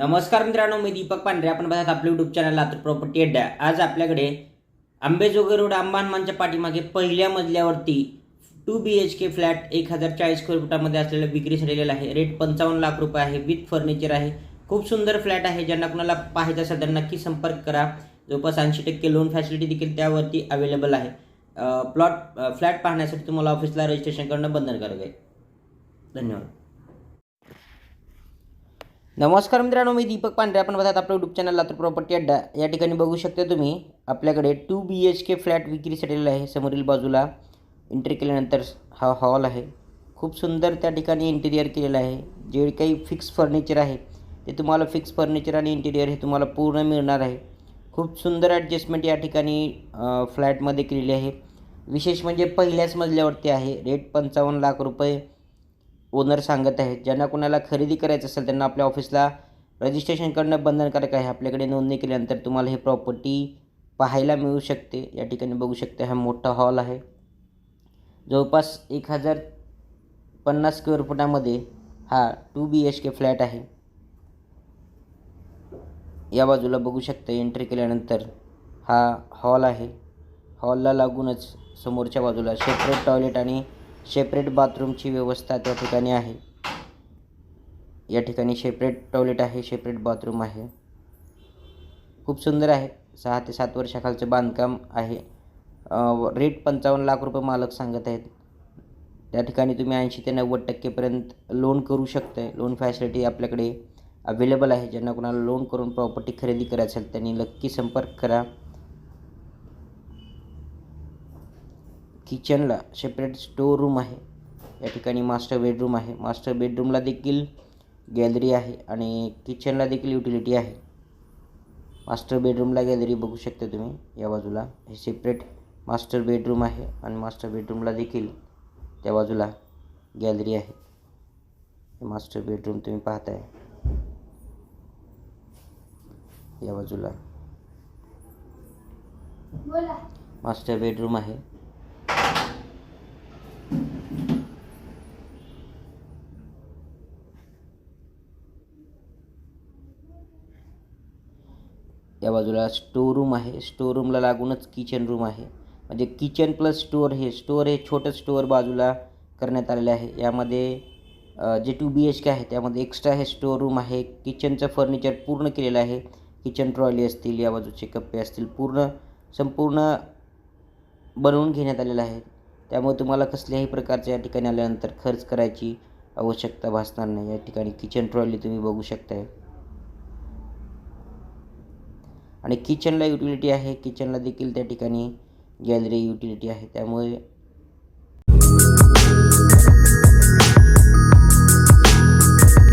नमस्कार मित्रांनो मी दीपक पांढरे. आपण बघत आपलं युट्यूब चॅनल लातूर प्रॉपर्टी अड्डा आज आपल्याकडे आंबेजोगाई रोड अंबानमानच्या पाठीमागे पहिल्या मजल्यावरती two B H K flat एक हजार चाळीस स्क्वेअर फुटामध्ये असलेलं विक्री आलेलं आहे. रेट पंचावन्न लाख रुपये आहे. विथ फर्निचर आहे. खूप सुंदर फ्लॅट आहे. ज्यांना कुणाला पाहायचं असेल तर नक्की संपर्क करा. जवळपास ऐंशी टक्के लोन फॅसिलिटी देखील त्यावरती अवेलेबल आहे. प्लॉट फ्लॅट पाहण्यासाठी तुम्हाला ऑफिसला रजिस्ट्रेशन करणं बंधनकारक आहे. धन्यवाद. नमस्कार मित्रांनो मी दीपक पांढरे. आपण बघतात आपलं यूट्यूब चॅनल लातूर प्रॉपर्टी अड्डा. या ठिकाणी बघू शकता तुम्ही आपल्याकडे two B H K flat विक्रीसाठी आहे. समोरील बाजूला एंट्री केल्यानंतर हा हॉल आहे. खूप सुंदर त्या ठिकाणी इंटिरियर केलेलं आहे. जे काही फिक्स फर्निचर आहे ते तुम्हाला फिक्स फर्निचर आणि इंटिरियर हे तुम्हाला पूर्ण मिळणार आहे. खूप सुंदर ॲडजस्टमेंट या ठिकाणी फ्लॅटमध्ये केलेली आहे. विशेष म्हणजे पहिल्याच मजल्यावरती आहे. रेट पंचावन्न लाख रुपये. ओनर सांगत आहेत ज्यांना कोणाला खरेदी करायचं असेल त्यांना आपल्या ऑफिसला रजिस्ट्रेशन करणं बंधनकारक आहे. आपल्याकडे नोंदणी केल्यानंतर तुम्हाला हे प्रॉपर्टी पाहायला मिळू शकते. या ठिकाणी बघू शकता हा मोठा हॉल आहे. जवळपास एक हजार पन्नास स्क्वेअर फुटामध्ये हा two B H K flat आहे. या बाजूला बघू शकता एंट्री केल्यानंतर हा हॉल आहे. हॉलला लागूनच समोरच्या बाजूला सेपरेट टॉयलेट आणि सेपरेट बाथरूमची व्यवस्था त्या ठिकाणी आहे. या ठिकाणी सेपरेट टॉयलेट आहे सेपरेट बाथरूम आहे. खूप सुंदर आहे. सहा ते सात वर्षाखालचं बांधकाम आहे. रेट पंचावन्न लाख रुपये मालक सांगत आहेत. त्या ठिकाणी तुम्ही ऐंशी ते नव्वद टक्केपर्यंत लोन करू शकताय. लोन फॅसिलिटी आपल्याकडे अवेलेबल आहे. ज्यांना कोणाला लोन करून प्रॉपर्टी खरेदी करायची असेल त्यांनी नक्की संपर्क करा. किचनला सेपरेट स्टोर रूम आहे. या ठिकाणी मास्टर बेडरूम आहे. मास्टर बेडरूमला देखील गॅलरी आहे आणि किचनला देखील युटिलिटी आहे. मास्टर बेडरूमला गॅलरी बघू शकता तुम्ही. या बाजूला हे सेपरेट मास्टर बेडरूम आहे आणि मास्टर बेडरूमला देखील त्या बाजूला गॅलरी आहे. हे मास्टर बेडरूम तुम्ही पाहताय. या बाजूला मास्टर बेडरूम आहे. या बाजूला स्टोर रूम आहे. स्टोर रूमला लागूनच किचन रूम आहे. म्हणजे किचन प्लस स्टोअर हे स्टोअर हे छोटं स्टोअर बाजूला करण्यात आलेलं आहे. यामध्ये जे टू बी एच के आहे त्यामध्ये एक्स्ट्रा हे स्टोअर रूम आहे. किचनचं फर्निचर पूर्ण केलेलं आहे. किचन ट्रॉली असतील या बाजूचे कप्पे असतील पूर्ण संपूर्ण बनवून घेण्यात आलेलं आहे. त्यामुळे तुम्हाला कसल्याही प्रकारच्या या ठिकाणी आल्यानंतर खर्च करायची आवश्यकता भासणार नाही. या ठिकाणी किचन ट्रॉली तुम्ही बघू शकताय. आणि किचनला युटिलिटी आहे. किचनला देखील त्या ठिकाणी गॅलरी युटिलिटी आहे. त्यामुळे